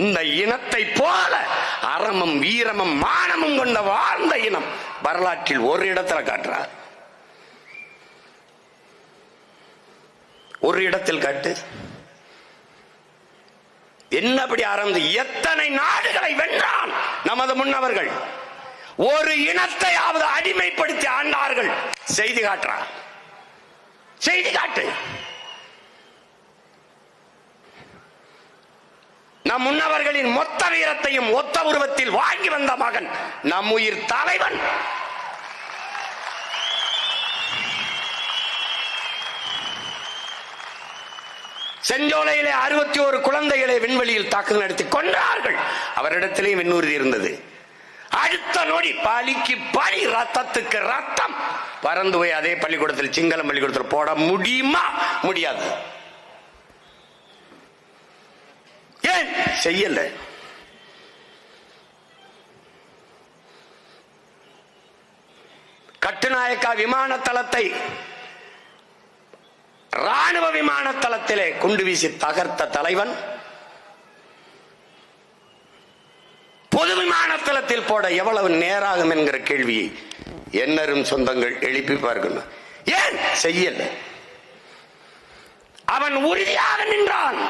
இந்த இனத்தை போல அறமும் வீரமும் மானமும் கொண்ட வாழ்ந்த இனம் வரலாற்றில் ஒரு இடத்துல காட்டுறார். ஒரு இடத்தில் காட்டு. என்னபடி அறந்து எத்தனை நாடுகளை வென்றான் நமது முன்னவர்கள்? ஒரு இனத்தையாவது அடிமைப்படுத்தி ஆண்டார்கள். செய்தி காட்டுறார் செய்தி காட்டு. நம் முன்னவர்களின் மொத்த வீரத்தையும் ஒத்த உருவத்தில் வாங்கி வந்த மகன் நம் உயிர் தலைவன். செஞ்சோலையிலே அறுபத்தி ஒரு குழந்தைகளை விண்வெளியில் தாக்குதல் நடத்தி கொன்றார்கள். அவரிடத்திலே விண்ணூர்தி இருந்தது. அடுத்த நொடி பலிக்கு பலி ரத்தத்துக்கு ரத்தம். பறந்து போய் அதே பள்ளிக்கூடத்தில் சிங்களம் பள்ளிக்கூடத்தில் போட முடியுமா? முடியாது ஏன் செய்யல. கட்டுநாயக்கா விமான தளத்தை ராணுவ விமான தளத்திலே குண்டு வீசி தகர்த்த தலைவன் பொது விமான தளத்தில் போட எவ்வளவு நேராகும் என்கிற கேள்வியை என்னரும் சொந்தங்கள் எழுப்பி பார்க்கணும். ஏன்? செய்யல. அவன் உறுதியாக நின்றான்.